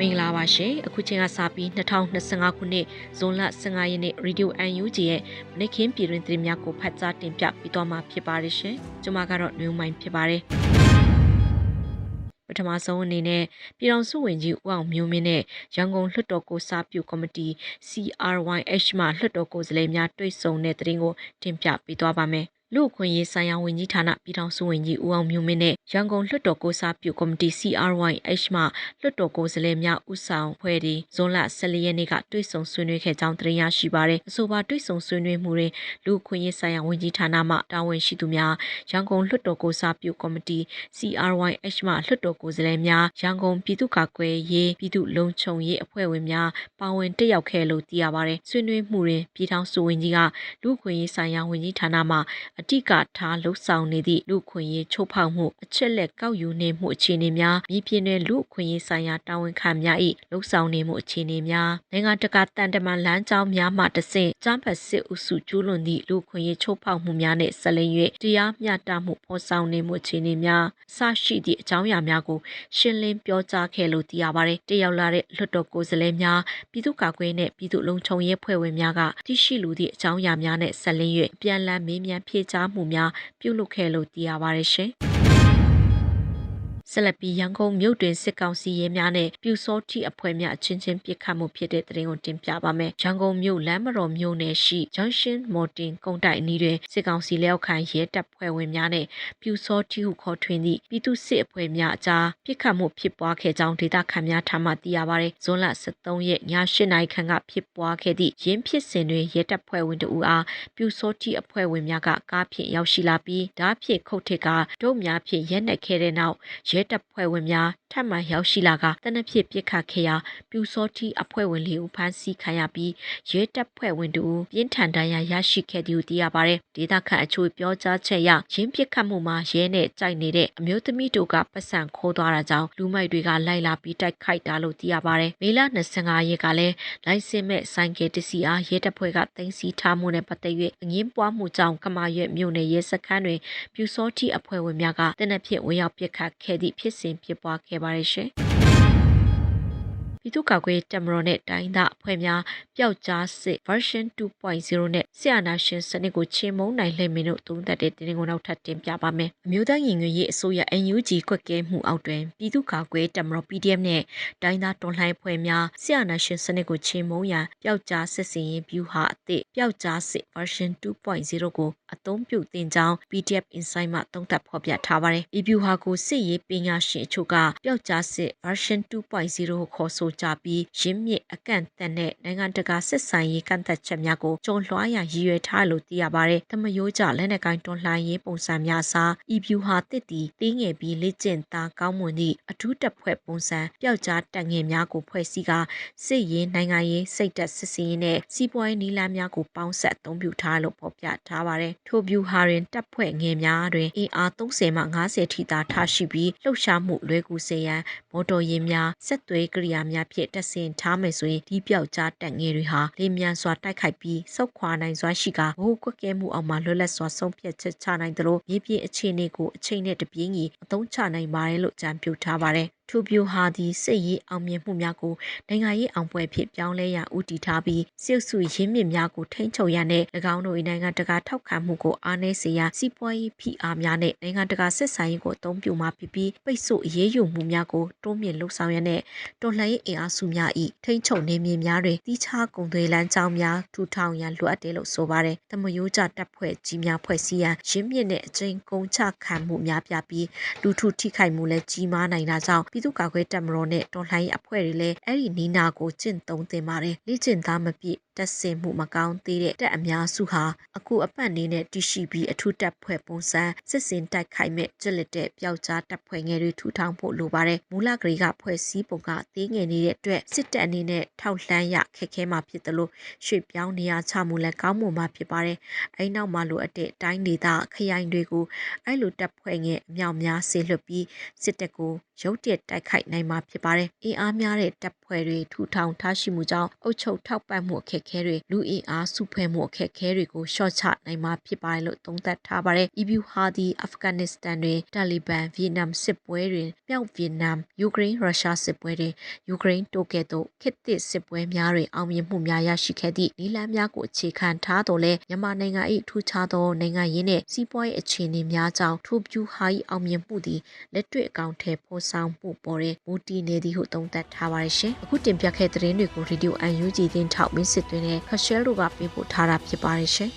မင်္ဂလာပါရှင်အခုချိန်ကစပြီး2025ခုနှစ်ဇွန်လ15ရက်နေ့ Radio UNG ရဲ့မနေ့ကင်းပြည်တွင်သတင်းများကိုဖတ်ကြားတင်ပြပေးသွားမှာဖြစ်ပါတယ်ရှင်ကျွန်မကတော့နွေမိုင်းဖြစ်ပါတယ်ပထမဆုံးအနေနဲ့ပြည်တော်စုဝင်ကြီးဦးအောင်မျိုးမင်းနဲ့ရန်ကုန်လွှတ်တော်ကိုစားပြုကော်မတီ CRYH မှလွှတ်တော်ကိုယ်စားလှယ်များတွေ့ဆုံတဲ့သတင်းကိုတင်ပြပေးသွားပါမယ် လူ့အခွင့်အရေးဆိုင်ရာဝန်ကြီးဌာနပြည်ထောင်စုဝန်ကြီးဦးအောင်မျိုးမင်းနဲ့ရန်ကုန်လွှတ်တော်ကိုစားပြုကော်မတီ CRYH မှလွှတ်တော်ကိုယ်စားလှယ်များဦးဆောင်ဖွဲ့ဒီဇွန်လ14ရက်နေ့ကတွေ့ဆုံဆွေးနွေးခဲ့ကြောင်းသတင်းရရှိပါရယ်အဆိုပါတွေ့ဆုံဆွေးနွေးမှုတွင်လူ့အခွင့်အရေးဆိုင်ရာဝန်ကြီးဌာနမှတာဝန်ရှိသူများရန်ကုန်လွှတ်တော်ကိုစားပြုကော်မတီ CRYH မှလွှတ်တော်ကိုယ်စားလှယ်များရန်ကုန်ပြည်သူ့ကာကွယ်ရေးပြည်သူ့လုံခြုံရေးအဖွဲ့ဝင်များပါဝင်တက်ရောက်ခဲ့လို့သိရပါရယ်ဆွေးနွေးမှုတွင်ပြည်ထောင်စုဝန်ကြီးကလူ့အခွင့်အရေးဆိုင်ရာဝန်ကြီးဌာနမှအတိကထားလှုပ်ဆောင်နေသည့်လူခွင့်ရေးချိုးဖောက်မှုအချက်လက်ကောက်ယူနေမှုအခြေအနေများမြေပြင်တွင်လူခွင့်ရေးဆိုင်ရာတာဝန်ခံများ၏လှုပ်ဆောင်နေမှုအခြေအနေများနိုင်ငံတကာတန်တမန်လမ်းကြောင်းများမှတဆင့်ကျန်းဖတ်စစ်အုပ်စုကျူးလွန်သည့်လူခွင့်ရေးချိုးဖောက်မှုများနှင့်ဆက်လက်၍တရားမျှတမှုဖော်ဆောင်နေမှုအခြေအနေများအစရှိသည့်အကြောင်းအရာများကိုရှင်းလင်းပြောကြားခဲ့လို့သိရပါတယ်။တရောက်လာတဲ့လွှတ်တော်ကိုယ်စားလှယ်များပြည်သူ့ကာကွယ်နဲ့ပြည်သူ့လုံခြုံရေးဖွဲ့ဝင်များကတရှိလူသည့်အကြောင်းအရာများနဲ့ဆက်လင်း၍ပြန်လည်မေးမြန်းဖြေကြားမှုများပြုလုပ်ခဲ့လို့သိရပါတယ်ရှင်။ ဆက်လက်ပြီးရန်ကုန်မြို့တွင်စစ်ကောင်စီရဲများနဲ့ပြူစောတိအဖွဲ့များအချင်းချင်းပစ်ခတ်မှုဖြစ်တဲ့တဲ့ရင်ကိုတင်ပြပါမယ်။ရန်ကုန်မြို့လမ်းမတော်မြို့နယ်ရှိ Junction Mountain ကုန်းတိုင်အနီးတွင်စစ်ကောင်စီလက်အောက်ခံရဲတပ်ဖွဲ့ဝင်များနဲ့ပြူစောတိဟုခေါ်ထွင်းသည့်ပြည်သူစစ်အဖွဲ့များအကြားပစ်ခတ်မှုဖြစ်ပွားခဲ့ကြောင်းဒေသခံများထံမှသိရပါတယ်။ဇွန်လ23ရက်ည8နာရီခန့်ကဖြစ်ပွားခဲ့သည့်ရင်းဖြစ်စဉ်တွင်ရဲတပ်ဖွဲ့ဝင်တို့အားပြူစောတိအဖွဲ့ဝင်များကကားဖြင့်ရောက်ရှိလာပြီးဓာတ်ဖြင့်ခုတ်ထစ်ကဒုတ်များဖြင့်ရက်နှက်ခဲ့တဲ့နောက်ရဲတပ်ဖွဲ့ဝင်များထပ်မံရောက်ရှိလာကတနက်ဖြစ်ပြစ်ခတ်ခဲ့ရာပြူစောတိအဖွဲ့ဝင်လေးဦးဖမ်းဆီးခံရပြီးရဲတပ်ဖွဲ့ဝင်တို့ပြင်းထန်ဒဏ်ရာရရှိခဲ့သည်ဟုသိရပါတယ်။ဒေသခံအချို့ပြောကြားချက်အရရင်းပြစ်ခတ်မှုမှာရဲနဲ့ကြိုက်နေတဲ့အမျိုးသမီးတို့ကပတ်စံခိုးသွားတာကြောင့်လူမိုက်တွေကလိုက်လာပြီးတိုက်ခိုက်တာလို့သိရပါတယ်။မေလ25ရက်ကလည်းလိုင်စင်မဲ့ဆိုင်ကယ်တစီအားရဲတပ်ဖွဲ့ကတင်စီထားမှုနဲ့ပတ်သက်၍အငင်းပွားမှုကြောင့်ကမာရွက်မြို့နယ်ရဲစခန်းတွင်ပြူစောတိအဖွဲ့ဝင်များကတနက်ဖြစ်ဝင်ရောက်ပစ်ခတ်ခဲ့သည့်ဖြစ်စဉ်ဖြစ်ပွားခဲ့ပါတယ်ရှင်။ ပြည်သူ့ကာကွယ်တပ်မတော်နဲ့တိုင်းသားအဖွဲ့များပျောက်ကြားစစ် version 2.0နဲ့ဆီယနာရှင်စနစ်ကိုချေမှုန်းနိုင်လိမ့်မယ်လို့သုံးသပ်တဲ့တင်ကိုနောက်ထပ်တင်ပြပါမယ်။အမျိုးသားညီညွတ်ရေးအစိုးရ NUG ကွက်ကဲမှုအောက်တွင်ပြည်သူ့ကာကွယ်တပ်မတော် PDF နဲ့တိုင်းသားတော်လှန်အဖွဲ့များဆီယနာရှင်စနစ်ကိုချေမှုန်းရန်ပျောက်ကြားစစ်စင်ရေးဗျူဟာအသစ်ပျောက်ကြားစစ် version 2.0ကိုအသုံးပြုတင်ကြောင်း PDF Insight မှသုံးသပ်ဖော်ပြထားပါတယ်။ဤဗျူဟာကိုစစ်ရေးပညာရှင်အချို့ကပျောက်ကြားစစ် version 2.0ကိုခေါ်ဆိုကြပြီးရင်းမြစ်အကန့်အသတ်နဲ့နိုင်ငံတကာစစ်ဆိုင်ရေးကန့်သက်ချက်များကိုကျော်လွှားရန်ရည်ရွယ်ထားလို့သိရပါတယ်။တမယိုးကြလက်နက်ကိုင်းတွန်းလှန်ရေးပုံစံများစားဤဗျူဟာတစ်တီတင်းငယ်ပြီးလေ့ကျင့်သားကောင်းမွန်သည့်အထူးတပ်ဖွဲ့ပုံစံပျောက်ကြားတပ်ငယ်များကိုဖွဲ့စည်းကာစစ်ရေးနိုင်ငံရေးစိတ်သက်စစ်စင်ရေးနဲ့စီးပွားရေးနီလာများကိုပေါင်းဆက်အသုံးပြုထားလို့ဖော်ပြထားပါတယ်။ထိုဗျူဟာတွင်တပ်ဖွဲ့ငယ်များတွင်အင်အား30မှ50ထိသာထားရှိပြီးလှုပ်ရှားမှုလွဲကူစေရန်မော်တော်ယာဉ်များဆက်သွယ်ကိရိယာများဖြင့်တပ်ဆင်ထားမယ်ဆိုရင်ဒီပြောက်ကြားတပ်ငယ်တွေဟာလေမြန်စွာတိုက်ခိုက်ပြီးစောက်ခွာနိုင်စွာရှိကာဘိုးကွက်ကဲမှုအောက်မှာလွတ်လပ်စွာဆုံးဖြတ်ချက်ချနိုင်သလိုမြေပြင်အခြေအနေကိုအချိန်နဲ့တပြေးညီအသုံးချနိုင်ပါတယ်လို့ကြံပြုထားပါတယ် ထိုပြူဟာသည်စစ်ရေးအောင်မြင်မှုများကိုနိုင်ငံရေးအောင်ပွဲဖြစ်ပြောင်းလဲရန်ဦးတည်ထားပြီးစစ်စုရင်းမြစ်များကိုထိန်းချုပ်ရန်နဲ့၎င်းတို့၏နိုင်ငံတကာထောက်ခံမှုကိုအားနည်းစေရန်စီးပွားရေးဖိအားများနဲ့နိုင်ငံတကာစစ်ဆိုင်ရေးကိုအသုံးပြုမှာဖြစ်ပြီးပိတ်ဆို့အရေးယူမှုများကိုတွန်းမြင့်လှုပ်ဆောင်ရန်နဲ့တော်လှန်ရေးအင်အားစုများ၏ထိန်းချုပ်နေမြေများတွင်တိကျကုန်သွယ်လမ်းကြောင်းများထူထောင်ရန်လိုအပ်တယ်လို့ဆိုပါတယ်။တမယိုးကြတပ်ဖွဲ့ကြီးများဖွဲ့စည်းရန်ရင်းမြစ်နဲ့အကျဉ်းကုန်ချခံမှုများပြပြီးလူထုထိခိုက်မှုလည်းကြီးမားနိုင်တာကြောင့်ပြည်သူ့ကာကွယ်တပ်မတော်နဲ့တော်လှန်ရေးအဖွဲ့တွေလည်းအဲ့ဒီနီးနာကိုကျင့်သုံးသင်ပါတယ်လေ့ကျင့်သားမပြည့် တက်ဆင်မှုမကောင်းသေးတဲ့တပ်အများစုဟာအခုအပတ်နေနဲ့တရှိပြီးအထူးတပ်ဖွဲ့ပုံစံစစ်စင်တိုက်ခိုက်မဲ့ကြက်လက်တဲ့ပျောက်ကြားတပ်ဖွဲ့ငယ်တွေထူထောင်ဖို့လိုပါတယ်မူလကလေးကဖွဲ့စည်းပုံကသေးငယ်နေတဲ့အတွက်စစ်တပ်အနေနဲ့ထောက်လှမ်းရခက်ခဲမှာဖြစ်တယ်လို့ရွှေ့ပြောင်းနေရချမှုလည်းကောင်းမွန်မှာဖြစ်ပါတယ်အဲ့နောက်မှလိုအပ်တဲ့တိုင်းဒေသခရိုင်တွေကိုအဲ့လိုတပ်ဖွဲ့ငယ်အမြောက်များဆေးလွှတ်ပြီးစစ်တပ်ကိုရုတ်တရက်တိုက်ခိုက်နိုင်မှာဖြစ်ပါတယ်။အင်အားများတဲ့တပ်ဖွဲ့တွေထူထောင်ထားရှိမှုကြောင့်အုပ်ချုပ်ထောက်ပံ့မှုအခက်ခဲတွေလူအင်အားစုဖွဲ့မှုအခက်အခဲတွေကိုရှော့ချနိုင်မှာဖြစ်ပါတယ်လို့သုံးသပ်ထားပါတယ်။ EBU ဟာဒီအာဖဂန်နစ္စတန်တွင်တာလီဘန်ဗီယက်နမ်စစ်ပွဲတွင်မြောက်ဗီယက်နမ်ယူကရိန်းရုရှားစစ်ပွဲတွင်ယူကရိန်းတိုကဲ့သို့ခေတ်သစ်စစ်ပွဲများတွင်အောင်မြင်မှုများရရှိခဲ့သည့်နည်းလမ်းများကိုအခြေခံထားတော်လဲမြန်မာနိုင်ငံ၏ထူးခြားသောနိုင်ငံရေးနှင့်စီးပွားရေးအခြေအနေများကြောင့်ထိုပြူဟာ၏အောင်မြင်မှုသည်လက်တွေ့အကောင့်ထဲပေါ်ဆောင်မှုပေါ်တွင်မူတည်နေသည်ဟုသုံးသပ်ထားပါတယ်ရှင်အခုတင်ပြခဲ့တဲ့သတင်းတွေကို Radio UNG သတင်းထောက်မင်းစစ်သွင်းနဲ့ခရှဲတို့ကပေးပို့ထားတာဖြစ်ပါတယ်ရှင်